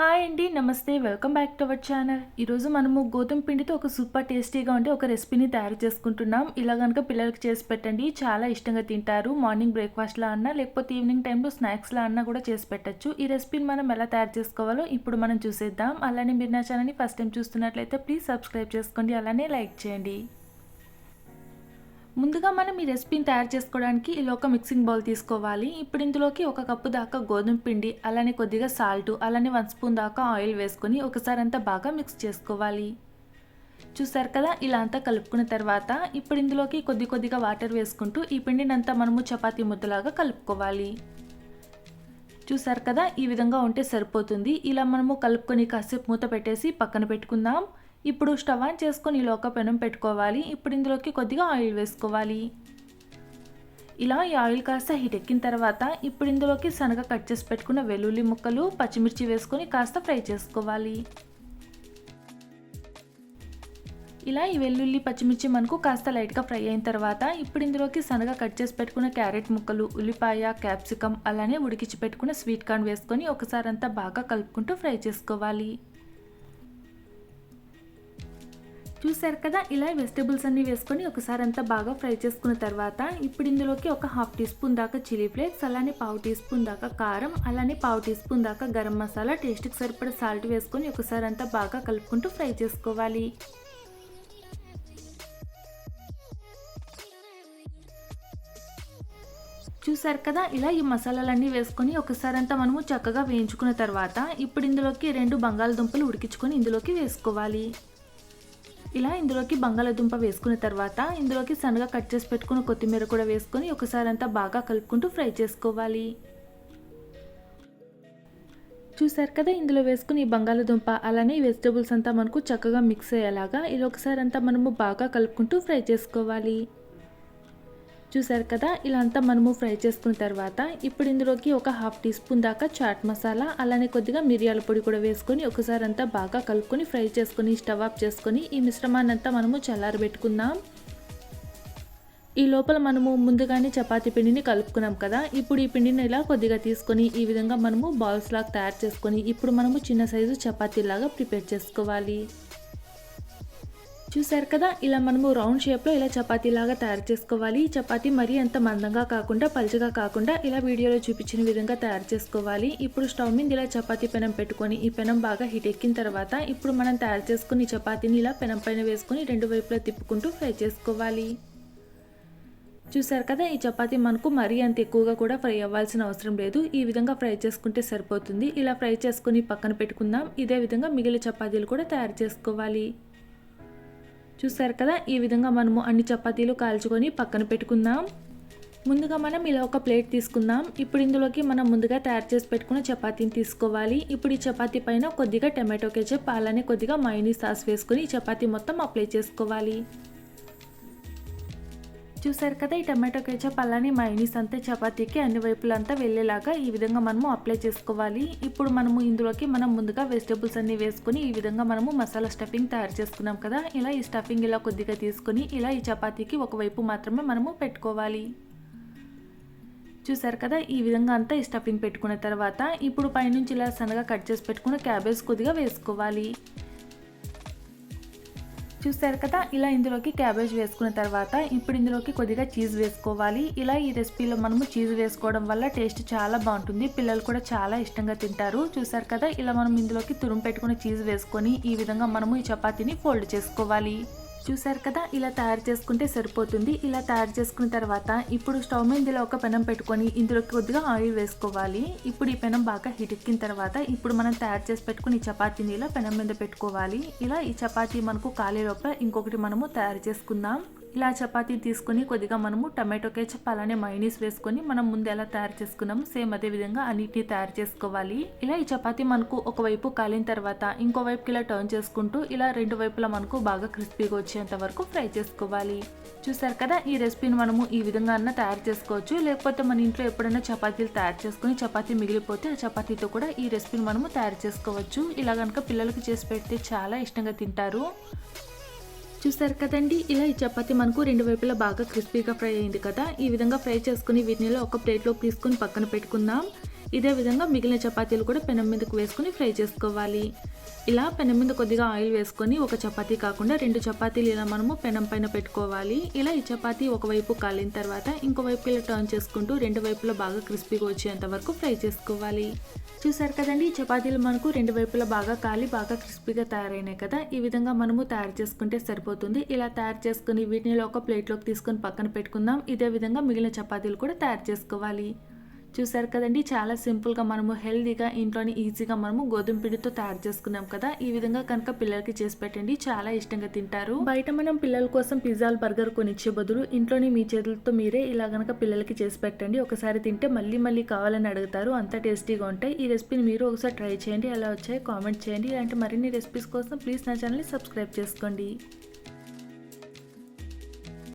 Hi అండి నమస్తే welcome back to our channel. ఈరోజు మనము గోధుమ పిండితో ఒక సూపర్ టేస్టీగా ఉండే ఒక రెసిపీని తయారు చేసుకుంటున్నాం. ఇలా కనుక పిల్లలకి చేసి పెట్టండి చాలా ఇష్టంగా తింటారు. మార్నింగ్ బ్రేక్ఫాస్ట్లా అన్నా లేకపోతే ఈవినింగ్ టైంలో స్నాక్స్లా అన్నా కూడా చేసి పెట్టచ్చు. ఈ రెసిపీని మనం ఎలా తయారు చేసుకోవాలో ఇప్పుడు మనం చూసేద్దాం. అలానే మీరు నా ఛానల్ని ఫస్ట్ టైం చూస్తున్నట్లయితే ప్లీజ్ సబ్స్క్రైబ్ చేసుకోండి అలానే లైక్ చేయండి. ముందుగా మనం ఈ రెసిపీని తయారు చేసుకోవడానికి ఇలా ఒక మిక్సింగ్ బౌల్ తీసుకోవాలి. ఇప్పుడు ఇందులోకి ఒక కప్పు దాకా గోధుమ పిండి అలానే కొద్దిగా సాల్ట్ అలానే వన్ స్పూన్ దాకా ఆయిల్ వేసుకొని ఒకసారి అంతా బాగా మిక్స్ చేసుకోవాలి. చూసారు కదా ఇలా అంతా కలుపుకున్న తర్వాత ఇప్పుడు ఇందులోకి కొద్ది కొద్దిగా వాటర్ వేసుకుంటూ ఈ పిండిని అంతా మనము చపాతీ ముద్దలాగా కలుపుకోవాలి. చూసారు కదా ఈ విధంగా ఉంటే సరిపోతుంది. ఇలా మనము కలుపుకొని కాసేపు మూత పెట్టేసి పక్కన పెట్టుకుందాం. ఇప్పుడు స్టవ్ ఆన్ చేసుకొని ఇలా ఒక పెనం పెట్టుకోవాలి. ఇప్పుడు ఇందులోకి కొద్దిగా ఆయిల్ వేసుకోవాలి. ఇలా ఈ ఆయిల్ కాస్త హీట్ ఎక్కిన తర్వాత ఇప్పుడు ఇందులోకి సనగ కట్ చేసి పెట్టుకున్న వెల్లుల్లి ముక్కలు పచ్చిమిర్చి వేసుకొని కాస్త ఫ్రై చేసుకోవాలి. ఇలా ఈ వెల్లుల్లి పచ్చిమిర్చి మనకు కాస్త లైట్గా ఫ్రై అయిన తర్వాత ఇప్పుడు ఇందులోకి శనగ కట్ చేసి పెట్టుకున్న క్యారెట్ ముక్కలు ఉల్లిపాయ క్యాప్సికమ్ అలానే ఉడికించి పెట్టుకున్న స్వీట్ కార్న్ వేసుకొని ఒకసారి అంతా బాగా కలుపుకుంటూ ఫ్రై చేసుకోవాలి. చూసారు కదా ఇలా వెజిటేబుల్స్ అన్ని వేసుకొని ఒకసారి అంతా బాగా ఫ్రై చేసుకున్న తర్వాత ఇప్పుడు ఇందులోకి ఒక హాఫ్ టీ స్పూన్ దాకా చిల్లీ ఫ్లేక్స్ అలానే పావు టీ స్పూన్ దాకా కారం అలానే పావు టీ స్పూన్ దాకా గరం మసాలా టేస్ట్కి సరిపడా సాల్ట్ వేసుకొని ఒకసారి అంతా బాగా కలుపుకుంటూ ఫ్రై చేసుకోవాలి. చూసారు కదా ఇలా ఈ మసాలాలన్నీ వేసుకొని ఒకసారి అంతా మనము చక్కగా వేయించుకున్న తర్వాత ఇప్పుడు ఇందులోకి రెండు బంగాళదుంపలు ఉడికించుకొని ఇందులోకి వేసుకోవాలి. ఇలా ఇందులోకి బంగాళదుంప వేసుకున్న తర్వాత ఇందులోకి సన్నగా కట్ చేసి పెట్టుకున్న కొత్తిమీర కూడా వేసుకొని ఒకసారి అంతా బాగా కలుపుకుంటూ ఫ్రై చేసుకోవాలి. చూసారు కదా ఇందులో వేసుకుని ఈ అలానే వెజిటేబుల్స్ అంతా మనకు చక్కగా మిక్స్ అయ్యేలాగా ఇలా ఒకసారి అంతా మనము బాగా కలుపుకుంటూ ఫ్రై చేసుకోవాలి. చూసారు కదా ఇలా అంతా మనము ఫ్రై చేసుకున్న తర్వాత ఇప్పుడు ఇందులోకి ఒక హాఫ్ టీ స్పూన్ దాకా చాట్ మసాలా అలానే కొద్దిగా మిరియాల పొడి కూడా వేసుకొని ఒకసారి అంతా బాగా కలుపుకొని ఫ్రై చేసుకొని స్టవ్ ఆఫ్ చేసుకొని ఈ మిశ్రమాన్ని అంతా మనము చల్లారబెట్టుకుందాం. ఈ లోపల మనము ముందుగానే చపాతీ పిండిని కలుపుకున్నాం కదా ఇప్పుడు ఈ పిండిని ఇలా కొద్దిగా తీసుకొని ఈ విధంగా మనము బాల్స్ లాగా తయారు చేసుకొని ఇప్పుడు మనము చిన్న సైజు చపాతీలాగా ప్రిపేర్ చేసుకోవాలి. చూసారు కదా ఇలా మనము రౌండ్ షేప్లో ఇలా చపాతీ లాగా తయారు చేసుకోవాలి. ఈ చపాతీ మరీ అంత మందంగా కాకుండా పలుచగా కాకుండా ఇలా వీడియోలో చూపించిన విధంగా తయారు చేసుకోవాలి. ఇప్పుడు స్టవ్ మీద ఇలా చపాతీ పెనం పెట్టుకొని ఈ పెనం బాగా హీట్ ఎక్కిన తర్వాత ఇప్పుడు మనం తయారు చేసుకుని చపాతీని ఇలా పెనం పైన వేసుకుని రెండు వైపులా తిప్పుకుంటూ ఫ్రై చేసుకోవాలి. చూసారు కదా ఈ చపాతీ మనకు మరీ అంత ఎక్కువగా కూడా ఫ్రై అవ్వాల్సిన అవసరం లేదు. ఈ విధంగా ఫ్రై చేసుకుంటే సరిపోతుంది. ఇలా ఫ్రై చేసుకుని పక్కన పెట్టుకుందాం. ఇదే విధంగా మిగిలిన చపాతీలు కూడా తయారు చేసుకోవాలి. చూసారు కదా? ఈ విధంగా మనము అన్ని చపాతీలు కాల్చుకొని పక్కన పెట్టుకుందాం. ముందుగా మనం ఇలా ఒక ప్లేట్ తీసుకుందాం. ఇప్పుడు ఇందులోకి మనం ముందుగా తయారు చేసి పెట్టుకున్న చపాతీని తీసుకోవాలి. ఇప్పుడు ఈ చపాతీ పైన కొద్దిగా టమాటో కేచప్ అలానే కొద్దిగా మైనీ సాస్ వేసుకొని ఈ చపాతీ మొత్తం అప్లై చేసుకోవాలి. చూసారు కదా ఈ టమాటో కెచప్ అలానే మైనీస్ అంతా చపాతీకి అన్ని వైపులంతా వెళ్ళేలాగా ఈ విధంగా మనము అప్లై చేసుకోవాలి. ఇప్పుడు మనము ఇందులోకి మనం ముందుగా వెజిటేబుల్స్ అన్ని వేసుకొని ఈ విధంగా మనము మసాలా స్టఫింగ్ తయారు చేసుకున్నాం కదా ఇలా ఈ స్టఫింగ్ ఇలా కొద్దిగా తీసుకొని ఇలా ఈ చపాతీకి ఒకవైపు మాత్రమే మనము పెట్టుకోవాలి. చూసారు కదా ఈ విధంగా అంతా ఈ స్టఫింగ్ పెట్టుకున్న తర్వాత ఇప్పుడు పైనుంచి ఇలా సన్నగా కట్ చేసి పెట్టుకున్న క్యాబేజ్ కొద్దిగా వేసుకోవాలి. చూసారు కదా ఇలా ఇందులోకి క్యాబేజ్ వేసుకున్న తర్వాత ఇప్పుడు ఇందులోకి కొద్దిగా చీజ్ వేసుకోవాలి. ఇలా ఈ రెసిపీలో మనము చీజ్ వేసుకోవడం వల్ల టేస్ట్ చాలా బాగుంటుంది. పిల్లలు కూడా చాలా ఇష్టంగా తింటారు. చూసారు కదా ఇలా మనం ఇందులోకి తురుము పెట్టుకుని చీజ్ వేసుకొని ఈ విధంగా మనము ఈ చపాతీని ఫోల్డ్ చేసుకోవాలి. చూసారు కదా ఇలా తయారు చేసుకుంటే సరిపోతుంది. ఇలా తయారు చేసుకున్న తర్వాత ఇప్పుడు స్టవ్ మీద ఇలా ఒక పెనం పెట్టుకొని ఇందులో కొద్దిగా ఆయిల్ వేసుకోవాలి. ఇప్పుడు ఈ పెనం బాగా హీట్ ఎక్కిన తర్వాత ఇప్పుడు మనం తయారు చేసి పెట్టుకుని ఈ చపాతీని ఇలా పెనం మీద పెట్టుకోవాలి. ఇలా ఈ చపాతీ మనకు ఖాళీ లోపల ఇంకొకటి మనము తయారు చేసుకుందాం. ఇలా చపాతీ తీసుకొని కొద్దిగా మనము టమాటో కేచప్ అలానే మైనీస్ వేసుకొని మనం ముందు ఎలా తయారు చేసుకున్నాము సేమ్ అదే విధంగా అన్నిటిని తయారు చేసుకోవాలి. ఇలా ఈ చపాతీ మనకు ఒకవైపు కాలిన తర్వాత ఇంకో వైపుకి ఇలా టర్న్ చేసుకుంటూ ఇలా రెండు వైపులా మనకు బాగా క్రిస్పీగా వచ్చేంత వరకు ఫ్రై చేసుకోవాలి. చూసారు కదా ఈ రెసిపీని మనము ఈ విధంగా అన్న తయారు చేసుకోవచ్చు. లేకపోతే మన ఇంట్లో ఎప్పుడైనా చపాతీలు తయారు చేసుకుని చపాతీ మిగిలిపోతే ఆ చపాతీతో కూడా ఈ రెసిపీని మనము తయారు చేసుకోవచ్చు. ఇలా కనుక పిల్లలకి చేసి పెడితే చాలా ఇష్టంగా తింటారు. చూసారు కదండి ఇలా ఈ చపాతి మనకు రెండు వైపులా బాగా క్రిస్పీగా ఫ్రై అయింది కదా. ఈ విధంగా ఫ్రై చేసుకుని వీటినిలో ఒక ప్లేట్లోకి తీసుకుని పక్కన పెట్టుకుందాం. ఇదే విధంగా మిగిలిన చపాతీలు కూడా పెనం మీదకు వేసుకుని ఫ్రై చేసుకోవాలి. ఇలా పెనం మీద కొద్దిగా ఆయిల్ వేసుకొని ఒక చపాతీ కాకుండా రెండు చపాతీలు ఇలా మనము పెనం పైన పెట్టుకోవాలి. ఇలా ఈ చపాతీ ఒకవైపు కాలిన తర్వాత ఇంకో వైపు ఇలా టర్న్ చేసుకుంటూ రెండు వైపులా బాగా క్రిస్పీగా వచ్చేంత వరకు ఫ్రై చేసుకోవాలి. చూసారు కదండి ఈ చపాతీలు మనకు రెండు వైపులా బాగా కాలి బాగా క్రిస్పీగా తయారైనాయి కదా. ఈ విధంగా మనము తయారు చేసుకుంటే సరిపోతుంది. ఇలా తయారు చేసుకుని వీటిని ఒక ప్లేట్లోకి తీసుకొని పక్కన పెట్టుకుందాం. ఇదే విధంగా మిగిలిన చపాతీలు కూడా తయారు చేసుకోవాలి. చూసారు కదండి చాలా సింపుల్గా మనము హెల్తీగా ఇంట్లోని ఈజీగా మనము గోధుమ పిండితో తయారు చేసుకున్నాం కదా. ఈ విధంగా కనుక పిల్లలకి చేసి పెట్టండి చాలా ఇష్టంగా తింటారు. బయట మనం పిల్లల కోసం పిజ్జాలు బర్గర్ కొనిచ్చే బదులు ఇంట్లోని మీ చేతులతో మీరే ఇలా గనక పిల్లలకి చేసి పెట్టండి. ఒకసారి తింటే మళ్ళీ మళ్ళీ కావాలని అడుగుతారు అంత టేస్టీగా ఉంటాయి. ఈ రెసిపీని మీరు ఒకసారి ట్రై చేయండి ఎలా వచ్చాయి కామెంట్ చేయండి. ఇలాంటి మరిన్ని రెసిపీస్ కోసం ప్లీజ్ నా ఛానల్ని సబ్స్క్రైబ్ చేసుకోండి.